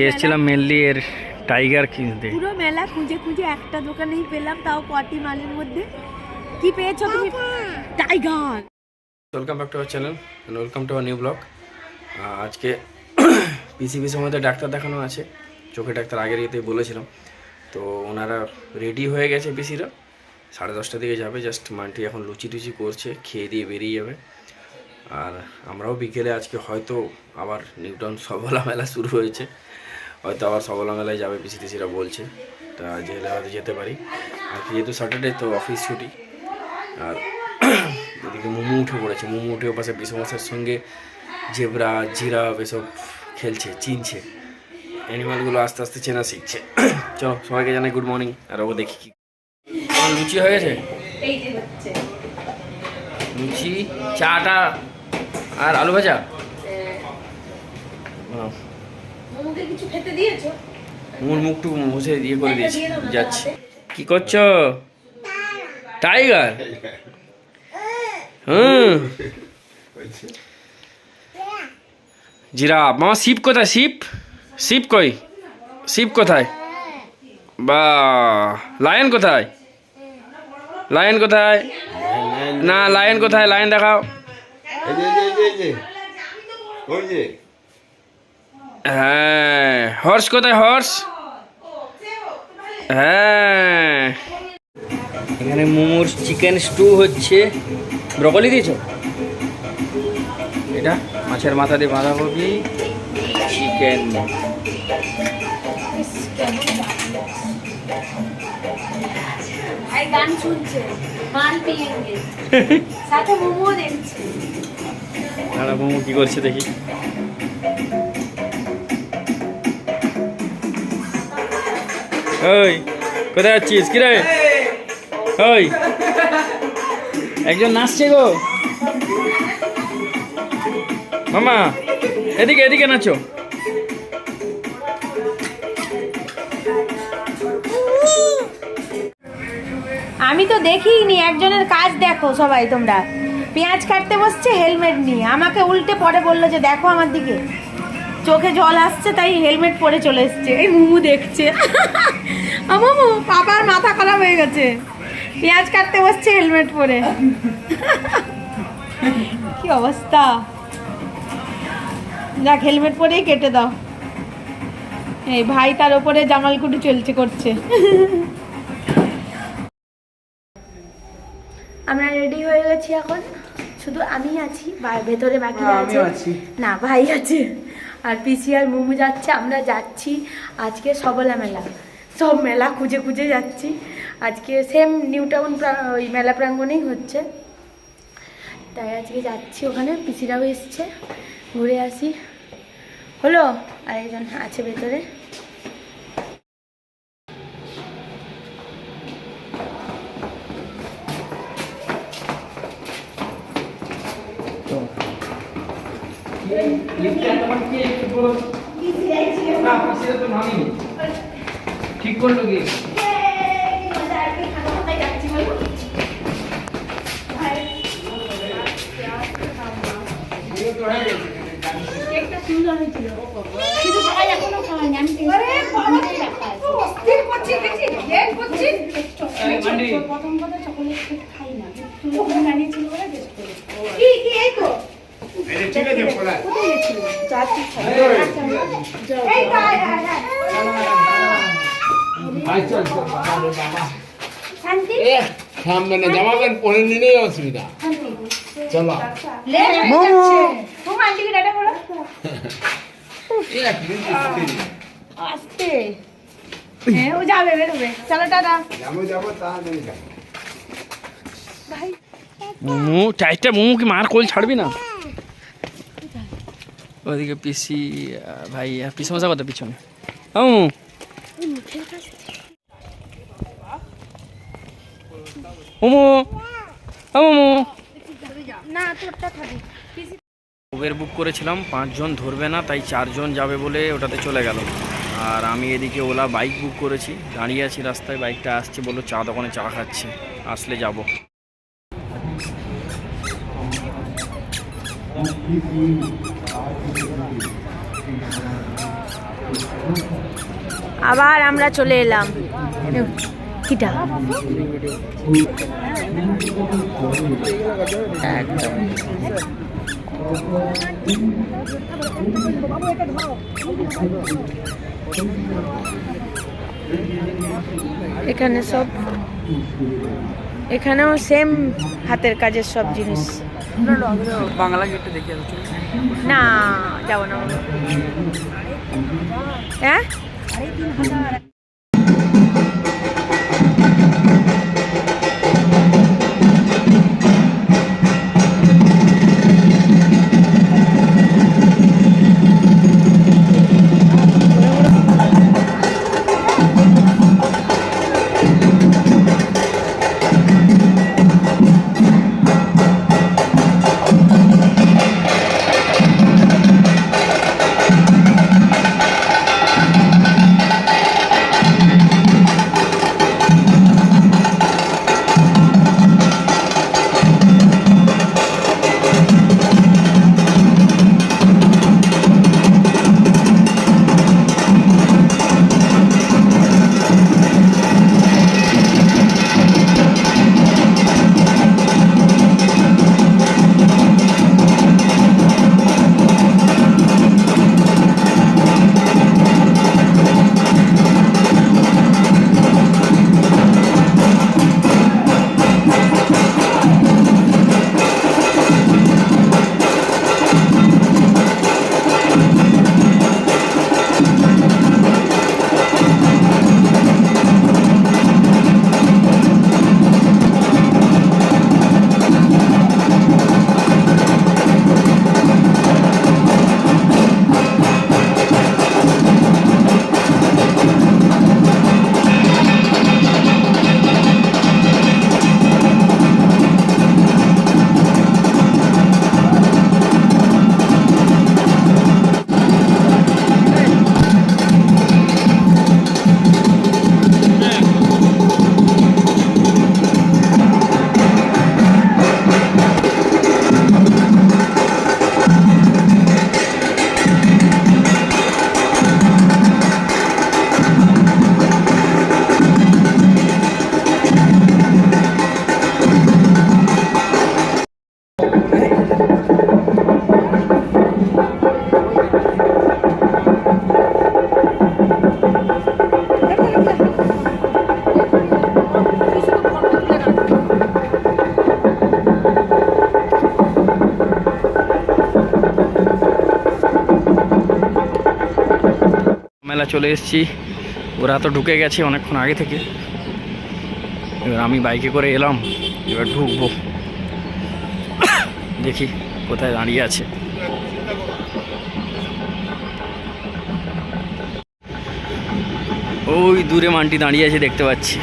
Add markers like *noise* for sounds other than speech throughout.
আজকে এসেছিলাম মেনলি এর টাইগার কিনতে। পুরো মেলা খুঁজে খুঁজে একটা দোকানেই পেলাম তাও কটি মালের মধ্যে। কি পেয়েছ তুমি? Tiger welcome back to our channel welcome to our new blog আজকে পিসিবি সময়তে ডাক্তার দেখানো আছে। চোখে ডাক্তার আগের ইয়েতে বলেছিলাম। তো ওনারা রেডি হয়ে গেছে পিসিরা সাড়ে দশটার দিকে যাবে জাস্ট মানটি এখন লুচি টুচি করছে খেয়ে দিয়ে বেরিয়ে যাবে। আর আমরাও বিকেলে আজকে হয়তো আবার নিউটন সবলা মেলা শুরু হয়েছে। হয়তো আবার সবলা মেলায় যাবে পিসি টিসিরা বলছে। তা জেলে হয়তো যেতে পারি। আর যেহেতু স্যাটারডে তো অফিস ছুটি। আর *clears throat* এদিকে মোমো উঠে পড়েছে। মোমো উঠে পাশে বিষমশার সঙ্গে জেবরা জিরাফ এসব খেলছে চিনছে। অ্যানিমালগুলো আস্তে আস্তে চেনা শিখছে। *clears throat* চলো সবাইকে জানাই গুড মর্নিং আর ও দেখি কি লুচি হয়ে গেছে? লুচি চাটা আর আলু ভাজা? মোমোকে কিছু খেতে দিয়েছ? মোর মুখটুকু মুছে ইয়ে করে দিয়েছি। যাচ্ছি। কি করছ? টাইগার? হুম। জিরাফ। মামা শিপ কোথায়? শিপ শিপ কই? শিপ কোথায়? বা লায়ন কোথায়? লায়ন কোথায়? না লায়ন কোথায়? লায়ন দেখাও। হ্যাঁ হর্স কোথায় হর্স হ্যাঁ। এখানে মোমোর চিকেন স্টু হচ্ছে। ব্রকলি দিয়েছ? এটা মাছের মাথা দিয়ে বাঁধাকপি চিকেন ভাই গান শুনছে। মাল পিয়েঙ্গে সাথে মোমো দেখছে মোমো কি করছে দেখি। ওই কোথায় যাচ্ছিস? কি রে ওই একজন নাচছে গো। মামা, এদিকে এদিকে নাচো। আমি তো দেখিনি, একজনের কাজ দেখো সবাই তোমরা। পেঁয়াজ কাটতে বসছে, হেলমেট নিয়ে। আমাকে উল্টে পরে বলল যে, দেখো আমার দিকে। চোখে জল আসছে, তাই হেলমেট পরে চলে এসছে। এই মুমু দেখছে। আমামু পাপার মাথা খারাপ হয়ে গেছে। পেঁয়াজ কাটতে বসছে হেলমেট পরে। কি অবস্থা? যাক হেলমেট পরেই কেটে দাও। এই ভাই তার ওপরে জামালকুটি চলছে করছে। আমরা রেডি হয়ে গেছি এখন। শুধু আমি আছি ভেতরে বাকি আছে। না ভাই আছে। আর পিসি আর মোমো যাচ্ছে আমরা যাচ্ছি আজকে সবলা মেলা। সব মেলা খুঁজে খুঁজে যাচ্ছি আজকে সেম নিউ টাউন ওই মেলা প্রাঙ্গণেই হচ্ছে তাই আজকে যাচ্ছি ওখানে পিসিরাও এসছে ঘুরে আসি হলো আরেকজন আছে ভেতরে ঠিক করল কি প্রথম কথা চকোলেট খাই না বানিয়েছিল বলে টেস্ট করে কি কি এই তো ঠিক আছে পড়া কোথায় গেছিল যাচ্ছি এই তো শান্তি? সামনে না জামা প্যান্ট পরে নিলেই অসুবিধা। চলো। আস্তে। হ্যাঁ ও যাবে বেরোবে। চলো টাটা। যাব যাব তাড়াতাড়ি যাব। ভাই মোমো চারটা মোমো কি মার কোল ছাড়বি না? ওদিকে পিসি ভাই আর পিসি মশা কথা পিছনে? ও মোমো ও মোমো না তোরটা খাবি। উবের বুক করেছিলাম পাঁচজন ধরবে না তাই চারজন যাবে বলে ওটাতে চলে গেল। আর আমি এদিকে ওলা বাইক বুক করেছি দাঁড়িয়ে আছি রাস্তায় বাইকটা আসছে বলল চা দোকানে চা খাচ্ছে আসলে যাব। আবার আমরা চলে এলাম। একদম এখানে সব এখানেও সেম হাতের কাজের সব জিনিস। বাংলা গেটটা দেখে না যাব না। হ্যাঁ? চলে এসেছি। ওরা তো ঢুকে গেছে অনেকক্ষণ আগে থেকে। এবার আমি বাইকে করে এলাম, এবার ঢুকবো। দেখি কোথায় দাঁড়িয়ে আছে। ওই দূরে মানটি দাঁড়িয়ে আছে দেখতে পাচ্ছি।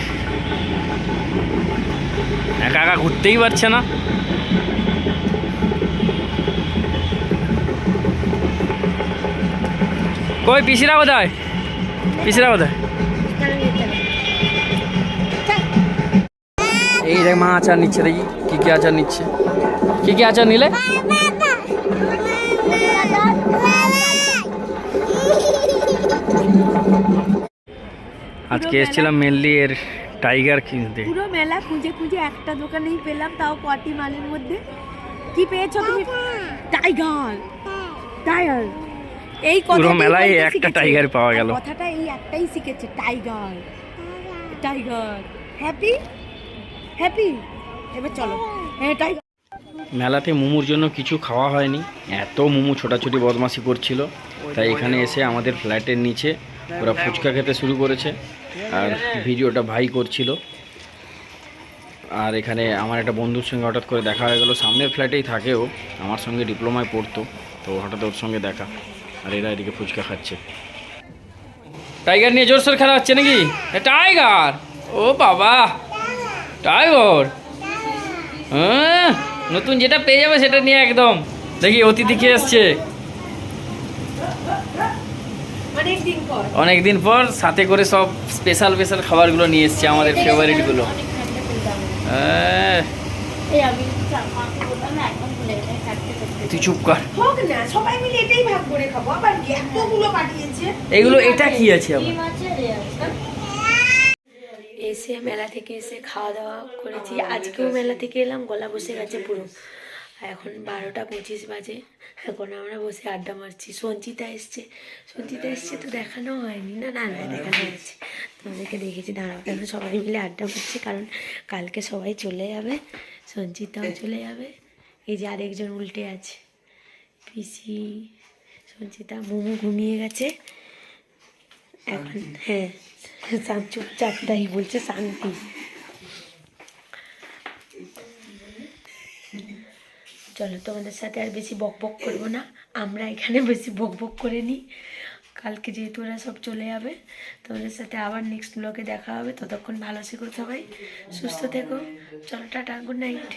একা একা ঘুরতেই পারছে না। কই পিসিরা কোথায়? পিসিরা কোথায় এই দেখ মা আচার নিচ্ছে দেখি কি কি আচার নিচ্ছে। কি কি আচার নিলে? আজকে এসেছিলাম মেনলি এর টাইগার কিনতে। পুরো মেলা খুঁজে খুঁজে একটা দোকানেই পেলাম তাও কটি মালের মধ্যে। কি পেয়েছ তুমি? টাইগার টাইগার এই পুরো মেলায় একটা টাইগার পাওয়া গেল। কথাটা এই একটাই শিখেছে টাইগার টাইগার হ্যাপি হ্যাপি এবার চলো। হ্যাঁ টাইগার মেলাতে মোমোর জন্য কিছু খাওয়া হয়নি। এত মোমো ছোটাছুটি বদমাশি করছিল। তাই এখানে এসে আমাদের ফ্ল্যাটের নিচে ওরা ফুচকা খেতে শুরু করেছে। আর ভিডিওটা ভাই করছিল। আর এখানে আমার একটা বন্ধুর সঙ্গে হঠাৎ করে দেখা হয়ে গেলো। সামনের ফ্ল্যাটেই থাকেও আমার সঙ্গে ডিপ্লোমায় পড়তো। তো হঠাৎ ওর সঙ্গে দেখা। আর এরা এদিকে ফুচকা খাচ্ছে। টাইগার নিয়ে জোরসোর খেলা হচ্ছে নাকি? টাইগার! ও বাবা! টাইগার! হ্যাঁ নতুন যেটা পেয়ে যাবে সেটা নিয়ে একদম। দেখি অতিথি কে এসছে। অনেকদিন পর। অনেক দিন পর সাথে করে সব স্পেশাল স্পেশাল খাবারগুলো নিয়ে এসছে আমাদের ফেভারিটগুলো এই তুই চুপ কর। হোক না সবাই মিলে এটাই ভাগ করে খাব। আবার এতগুলো পাঠিয়েছে। এগুলো এটা কি আছে আবার? এসে মেলা থেকে এসে খাওয়া দাওয়া করেছি। আজকেও মেলা থেকে এলাম গলা বসে গেছে পুরো। এখন বারোটা পঁচিশ বাজে। এখন আমরা বসে আড্ডা মারছি। সঞ্চিতা এসছে। সঞ্চিতা এসছে তো দেখানো হয়নি। না না না দেখানো হয়েছে। তোমাদেরকে দেখেছি। দাঁড়াও এখন সবাই মিলে আড্ডা মারছি। কারণ কালকে সবাই চলে যাবে। সঞ্চিতাও চলে যাবে। এই যে আরেকজন উল্টে আছে। পিসি, সঞ্চিতা মোমো ঘুমিয়ে গেছে। এখন হ্যাঁ শান্ত চুপচাপ তাই বলছে শান্তি। চলো, তোমাদের সাথে আর বেশি বক বক করব না। আমরা এখানে বেশি বক বক করে নিই। কালকে যেহেতু ওরা সব চলে যাবে, তোমাদের সাথে আবার নেক্সট ব্লগে দেখা হবে। ততক্ষণ ভালো থেকো সবাই, সুস্থ থেকো। চলো, টাটা গুড নাইট